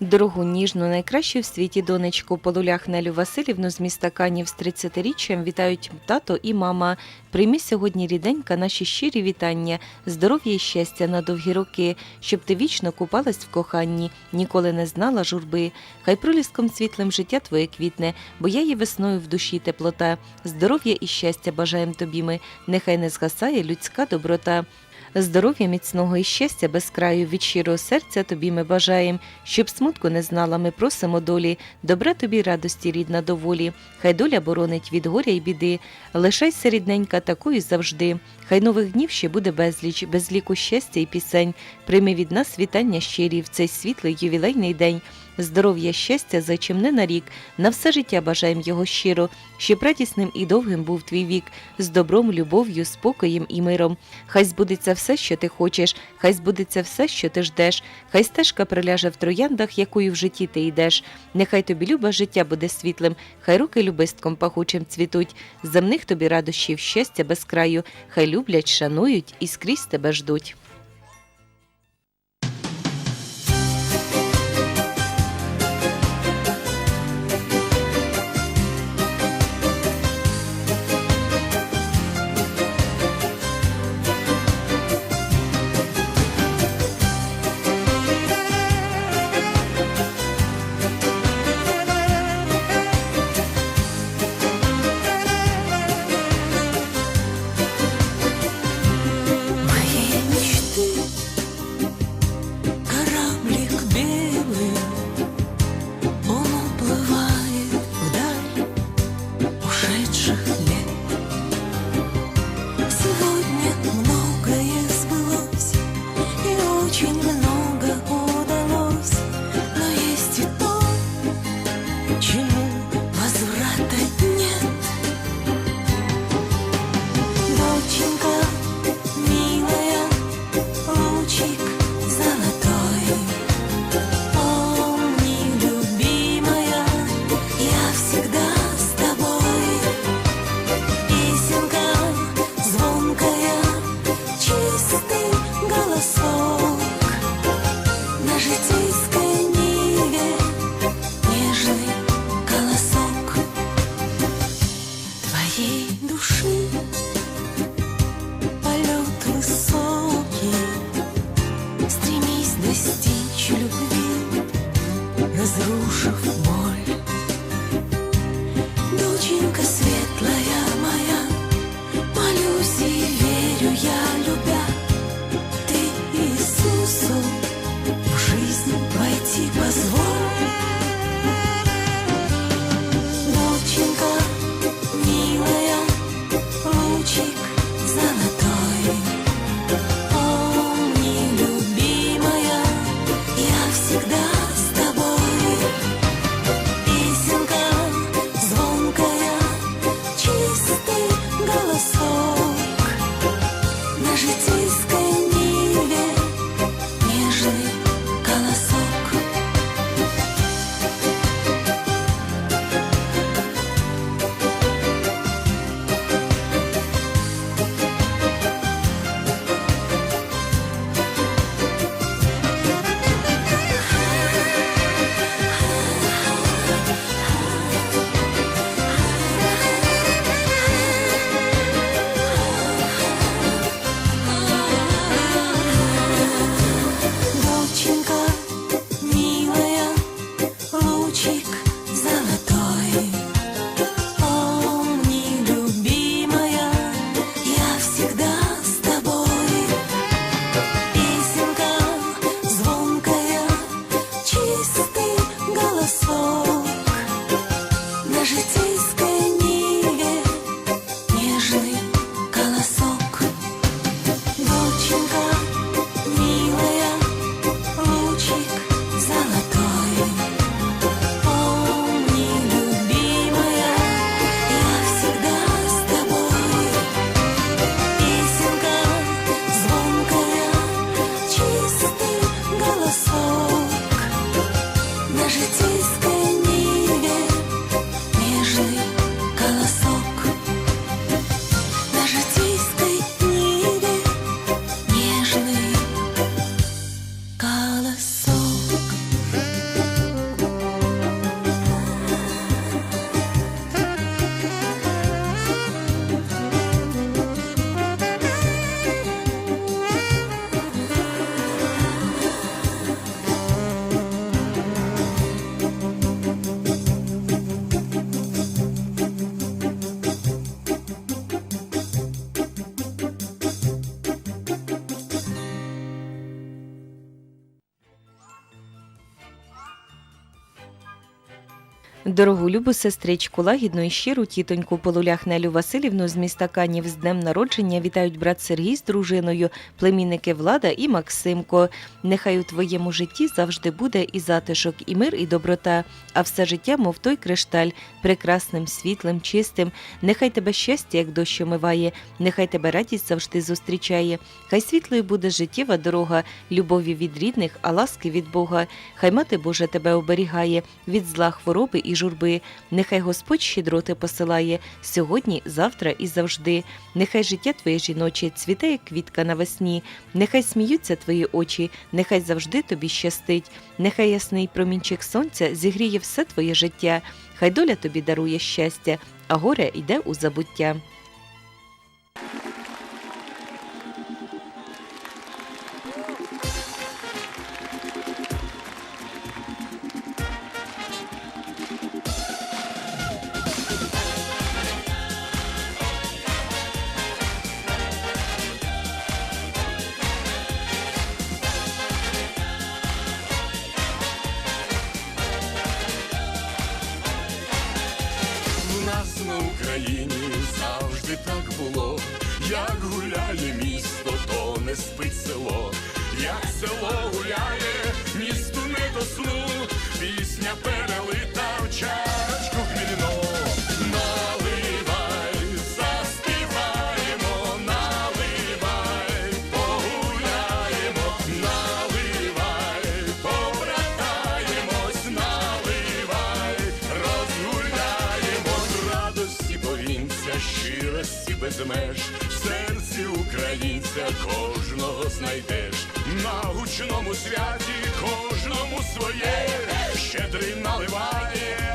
Дорогу ніжну, найкращу в світі донечку Полулях Нелю Васильівну з міста Канів з 30-річчям вітають тато і мама. Прийми сьогодні ріденька наші щирі вітання, здоров'я і щастя на довгі роки, щоб ти вічно купалась в коханні, ніколи не знала журби. Хай проліском світлим життя твоє квітне, бо я є весною в душі теплота. Здоров'я і щастя бажаєм тобі ми, нехай не згасає людська доброта. Здоров'я міцного і щастя без краю від щирого серця тобі ми бажаєм, щоб смутку не знала, ми просимо долі, добра тобі радості рідна доволі, хай доля боронить від горя й біди, лишайся рідненька такою завжди. Хай нових днів ще буде безліч, без ліку щастя і пісень. Прийми від нас вітання щирі в цей світлий ювілейний день. Здоров'я, щастя, зачимне на рік, на все життя бажаєм його щиро, щоб радісним і довгим був твій вік, з добром, любов'ю, спокоєм і миром. Хай збудеться все, що ти хочеш, хай збудеться все, що ти ждеш, хай стежка приляже в трояндах, якою в житті ти йдеш. Нехай тобі любе життя буде світлим, хай руки любистком пахучим цвітуть, земних тобі радощів, щастя без краю, хай люблять, шанують і скрізь тебе ждуть. Дорогу любу сестричку, лагідну і щиру тітоньку Полулях Нелю Василівну з міста Канів з днем народження вітають брат Сергій з дружиною, племінники Влада і Максимко. Нехай у твоєму житті завжди буде і затишок, і мир, і доброта, а все життя, мов той кришталь, прекрасним, світлим, чистим. Нехай тебе щастя, як дощ омиває, нехай тебе радість завжди зустрічає. Хай світлою буде життєва дорога, любові від рідних, а ласки від Бога. Хай мати Божа тебе оберігає від зла хвороби і журби. Нехай Господь щедроти посилає сьогодні, завтра і завжди. Нехай життя твоє жіноче цвіте, як квітка навесні. Нехай сміються твої очі, нехай завжди тобі щастить. Нехай ясний промінчик сонця зігріє все твоє життя. Хай доля тобі дарує щастя, а горе йде у забуття. Спить село, як село гуляє, місту не до сну, пісня перелита в чашку хмільно. Наливай, заспіваємо, наливай, погуляємо, наливай, побратаємось, наливай, розгуляємо. Радості повінця, щирості без меж, українця кожного знайдеш, на гучному святі кожному своє, щедрий наливає,